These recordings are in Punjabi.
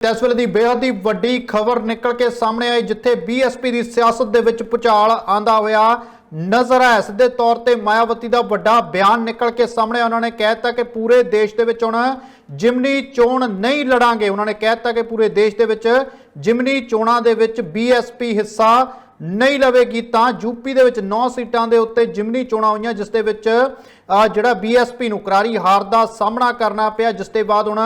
ਤੇ ਇਸ ਵੇਲੇ ਦੀ ਬੇहद ਹੀ ਵੱਡੀ ਖਬਰ ਨਿਕਲ ਕੇ ਸਾਹਮਣੇ ਆਈ, ਜਿੱਥੇ ਬੀਐਸਪੀ ਦੀ ਸਿਆਸਤ ਦੇ ਵਿੱਚ ਪੁਚਾਲ ਆਂਦਾ ਹੋਇਆ ਨਜ਼ਰ ਆਇਆ ਸਿੱਧੇ ਤੌਰ ਤੇ ਮਾਇਆਵਤੀ ਦਾ ਵੱਡਾ ਬਿਆਨ ਨਿਕਲ ਕੇ ਸਾਹਮਣੇ ਆਇਆ। ਉਹਨਾਂ ਨੇ ਕਹਿ ਦਿੱਤਾ ਕਿ ਪੂਰੇ ਦੇਸ਼ ਦੇ ਵਿੱਚ ਹੁਣ ਜਿਮਨੀ ਚੋਣ ਨਹੀਂ ਲੜਾਂਗੇ ਉਹਨਾਂ ਨੇ ਕਹਿ ਦਿੱਤਾ ਕਿ ਪੂਰੇ ਦੇਸ਼ ਦੇ ਵਿੱਚ ਜਿਮਨੀ ਚੋਣਾਂ ਦੇ ਵਿੱਚ ਬੀਐਸਪੀ ਹਿੱਸਾ ਨਹੀਂ ਲਵੇਗੀ ਤਾਂ ਯੂਪੀ ਦੇ ਵਿੱਚ 9 ਸੀਟਾਂ ਦੇ ਉੱਤੇ ਜਿਮਨੀ ਚੋਣਾਂ ਹੋਈਆਂ ਜਿਸ ਦੇ ਵਿੱਚ ਅਹ, ਜਿਹੜਾ ਬੀਐਸਪੀ ਨੂੰ ਕਰਾਰੀ ਹਾਰ ਦਾ ਸਾਹਮਣਾ ਕਰਨਾ ਪਿਆ ਜਿਸ ਦੇ ਬਾਅਦ ਹੁਣ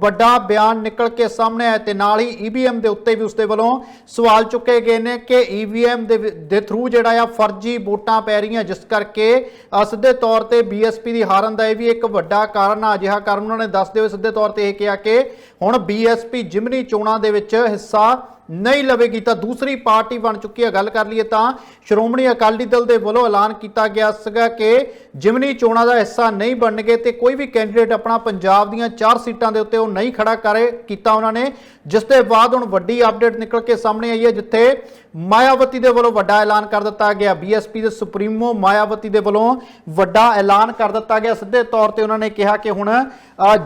ਵੱਡਾ ਬਿਆਨ ਨਿਕਲ ਕੇ ਸਾਹਮਣੇ ਆਇਆ ਤੇ ਨਾਲ ਹੀ ਈਵੀਐਮ ਦੇ ਉੱਤੇ ਵੀ ਉਸਦੇ ਵੱਲੋਂ ਸਵਾਲ ਚੁੱਕੇ ਗਏ ਨੇ ਕਿ ਈਵੀਐਮ ਦੇ ਵਿ- ਦੇ ਥਰੂ ਜਿਹੜਾ ਆ ਫਰਜ਼ੀ ਵੋਟਾਂ ਪੈ ਰਹੀਆਂ ਜਿਸ ਕਰਕੇ ਸਿੱਧੇ ਤੌਰ ਤੇ ਬੀਐਸਪੀ ਦੀ ਹਾਰਨ ਦਾ ਇਹ ਵੀ ਇੱਕ ਵੱਡਾ ਕਾਰਨ ਆ ਅਜਿਹਾ ਕਾਰਨ ਉਹਨਾਂ ਨੇ ਦੱਸਦੇ ਹੋਏ ਸਿੱਧੇ ਤੌਰ ਤੇ ਇਹ ਕਿਹਾ ਕਿ ਹੁਣ ਬੀਐਸਪੀ ਜਿਮਨੀ ਚੋਣਾਂ ਦੇ ਵਿੱਚ ਹਿੱਸਾ ਨਹੀਂ ਲਵੇਗੀ ਤਾਂ ਦੂਸਰੀ ਪਾਰਟੀ ਬਣ ਚੁੱਕੀ ਹੈ। ਗੱਲ ਕਰ ਲਈਏ ਤਾਂ ਸ਼੍ਰੋਮਣੀ ਅਕਾਲੀ ਦਲ ਦੇ ਵੱਲੋਂ ਐਲਾਨ ਕੀਤਾ ਗਿਆ ਸੀਗਾ ਕਿ ਜਿਮਨੀ ਚੋਣਾਂ ਦਾ ਹਿੱਸਾ ਨਹੀਂ ਬਣਨਗੇ ਤੇ ਕੋਈ ਵੀ ਕੈਂਡੀਡੇਟ ਆਪਣਾ ਪੰਜਾਬ ਦੀਆਂ ਚਾਰ ਸੀਟਾਂ ਦੇ ਉੱਤੇ ਉਹ ਨਹੀਂ ਖੜਾ ਕਰੇ ਕੀਤਾ ਉਹਨਾਂ ਨੇ। ਜਿਸ ਦੇ ਬਾਅਦ ਹੁਣ ਵੱਡੀ ਅਪਡੇਟ ਨਿਕਲ ਕੇ ਸਾਹਮਣੇ ਆਈ ਹੈ, ਜਿੱਥੇ ਮਾਇਆਵਤੀ ਦੇ ਵੱਲੋਂ ਵੱਡਾ ਐਲਾਨ ਕਰ ਦਿੱਤਾ ਗਿਆ। ਬੀਐਸਪੀ ਦੇ ਸੁਪਰੀਮੋ ਮਾਇਆਵਤੀ ਦੇ ਵੱਲੋਂ ਵੱਡਾ ਐਲਾਨ ਕਰ ਦਿੱਤਾ ਗਿਆ। ਸਿੱਧੇ ਤੌਰ ਤੇ ਉਹਨਾਂ ਨੇ ਕਿਹਾ ਕਿ ਹੁਣ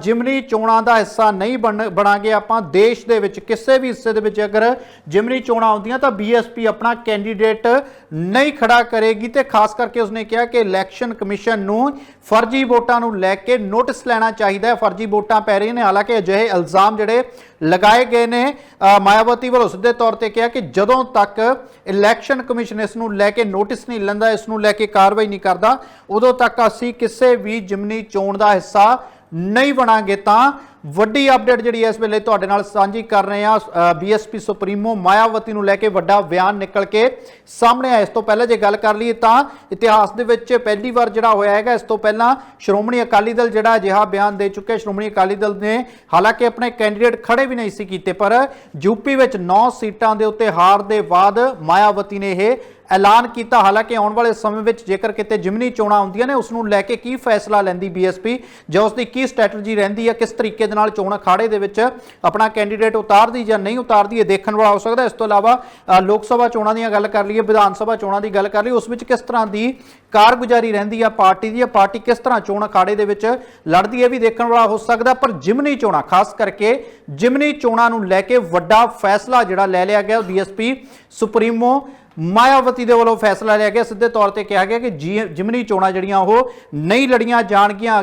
ਜਿਮਨੀ ਚੋਣਾਂ ਦਾ ਹਿੱਸਾ ਨਹੀਂ ਬਣ- ਬਣਾਂਗੇ ਆਪਾਂ। ਦੇਸ਼ ਦੇ ਵਿੱਚ, ਕਿਸੇ ਵੀ ਹਿੱਸੇ ਦੇ ਵਿੱਚ ਅਗਰ ਜਿਮਨੀ ਚੋਣਾਂ ਆਉਂਦੀਆਂ ਤਾਂ ਬੀਐਸਪੀ ਆਪਣਾ ਕੈਂਡੀਡੇਟ ਨਹੀਂ ਖੜਾ ਕਰੇਗੀ ਤੇ ਖਾਸ ਕਰਕੇ ਉਸਨੇ ਕਿਹਾ ਕਿ ਇਲੈਕਸ਼ਨ ਕਮਿਸ਼ਨ ਨੂੰ ਫਰਜ਼ੀ ਵੋਟਾਂ ਨੂੰ ਲੈ ਕੇ ਨੋਟਿਸ ਲੈਣਾ ਚਾਹੀਦਾ ਹੈ। ਫਰਜ਼ੀ ਵੋਟਾਂ ਪੈ ਰਹੀਆਂ ਨੇ। ਹਾਲਾਂਕਿ ਅਜਿਹੇ ਇਲਜ਼ਾਮ ਜਿਹੜੇ ਲਗਾਏ ਗਏ ਨੇ ਮਾਇਆਵਤੀ ਵੱਲੋਂ ਸਿੱਧੇ ਤੌਰ ਤੇ ਕਿਹਾ ਕਿ ਜਦੋਂ ਤੱਕ ਇਲੈਕਸ਼ਨ ਕਮਿਸ਼ਨ ਇਸ ਨੂੰ ਲੈ ਕੇ ਨੋਟਿਸ ਨਹੀਂ ਲੈਂਦਾ, ਇਸ ਨੂੰ ਲੈ ਕੇ ਕਾਰਵਾਈ ਨਹੀਂ ਕਰਦਾ, ਉਦੋਂ ਤੱਕ ਅਸੀਂ ਕਿਸੇ ਵੀ ਜਿਮਨੀ ਚੋਣ ਦਾ ਹਿੱਸਾ ਨਹੀਂ ਬਣਾਂਗੇ ਤਾਂ ਵੱਡੀ ਅਪਡੇਟ ਜਿਹੜੀ ਇਸ ਵੇਲੇ ਤੁਹਾਡੇ ਨਾਲ ਸਾਂਝੀ ਕਰ ਰਹੇ ਹਾਂ ਬੀਐਸਪੀ ਸੁਪਰੀਮੋ ਮਾਇਆਵਤੀ ਨੂੰ ਲੈ ਕੇ ਵੱਡਾ ਬਿਆਨ ਨਿਕਲ ਕੇ ਸਾਹਮਣੇ ਆਇਆ। ਇਸ ਤੋਂ ਪਹਿਲਾਂ ਜੇ ਗੱਲ ਕਰ ਲਈਏ ਤਾਂ ਇਤਿਹਾਸ ਦੇ ਵਿੱਚ ਪਹਿਲੀ ਵਾਰ ਜਿਹੜਾ ਹੋਇਆ ਹੈਗਾ, ਇਸ ਤੋਂ ਪਹਿਲਾਂ ਸ਼੍ਰੋਮਣੀ ਅਕਾਲੀ ਦਲ ਜਿਹੜਾ ਅਜਿਹਾ ਬਿਆਨ ਦੇ ਚੁੱਕਿਆ। ਸ਼੍ਰੋਮਣੀ ਅਕਾਲੀ ਦਲ ਨੇ ਹਾਲਾਂਕਿ ਆਪਣੇ ਕੈਂਡੀਡੇਟ ਖੜੇ ਵੀ ਨਹੀਂ ਸੀ ਕੀਤੇ, ਪਰ ਯੂਪੀ ਵਿੱਚ 9 ਸੀਟਾਂ ਦੇ ਉੱਤੇ ਹਾਰ ਦੇ ਬਾਅਦ ਮਾਇਆਵਤੀ ਨੇ ਇਹ ਐਲਾਨ ਕੀਤਾ। ਹਾਲਾਂਕਿ ਆਉਣ ਵਾਲੇ ਸਮੇਂ ਵਿੱਚ ਜੇਕਰ ਕਿਤੇ ਜਿਮਨੀ ਚੋਣਾਂ ਆਉਂਦੀਆਂ ਨੇ, ਉਸ ਨੂੰ ਲੈ ਕੇ ਕੀ ਫੈਸਲਾ ਲੈਂਦੀ ਬੀਐਸਪੀ ਜਾਂ ਉਸ ਦੀ ਕੀ ਸਟ੍ਰੈਟਜੀ ਰਹਿੰਦੀ ਹੈ? ਕਿਸ ਤਰੀਕੇ ਦੇ ਨਾਲ ਚੋਣ ਅਖਾੜੇ ਦੇ ਵਿੱਚ ਆਪਣਾ ਕੈਂਡੀਡੇਟ ਉਤਾਰਦੀ ਜਾਂ ਨਹੀਂ ਉਤਾਰਦੀ, ਇਹ ਦੇਖਣ ਵਾਲਾ ਹੋ ਸਕਦਾ ਇਸ ਤੋਂ ਇਲਾਵਾ ਲੋਕ ਸਭਾ ਚੋਣਾਂ ਦੀਆਂ ਗੱਲ ਕਰ ਲਈਏ, ਵਿਧਾਨ ਸਭਾ ਚੋਣਾਂ ਦੀ ਗੱਲ ਕਰ ਲਈਏ, ਉਸ ਵਿੱਚ ਕਿਸ ਤਰ੍ਹਾਂ ਦੀ ਕਾਰਗੁਜ਼ਾਰੀ ਰਹਿੰਦੀ ਆ? ਪਾਰਟੀ ਦੀ ਜਾਂ ਪਾਰਟੀ ਕਿਸ ਤਰ੍ਹਾਂ ਚੋਣ ਅਖਾੜੇ ਦੇ ਵਿੱਚ ਲੜਦੀ ਹੈ ਵੀ ਦੇਖਣ ਵਾਲਾ ਹੋ ਸਕਦਾ। ਪਰ ਜਿਮਨੀ ਚੋਣਾਂ, ਖਾਸ ਕਰਕੇ ਜਿਮਨੀ ਚੋਣਾਂ ਨੂੰ ਲੈ ਕੇ ਵੱਡਾ ਫੈਸਲਾ ਜਿਹੜਾ ਲੈ ਲਿਆ ਗਿਆ ਬੀਐਸਪੀ ਸੁਪਰੀਮੋ ਮਾਇਆਵਤੀ ਦੇ ਵੱਲੋਂ ਫੈਸਲਾ ਲਿਆ ਗਿਆ। ਸਿੱਧੇ ਤੌਰ ਤੇ ਕਿਹਾ ਗਿਆ ਕਿ ਜੀ- ਜਿਮਨੀ ਚੋਣਾਂ ਜਿਹੜੀਆਂ ਉਹ ਨਹੀਂ ਲੜੀਆਂ ਜਾਣਗੀਆਂ।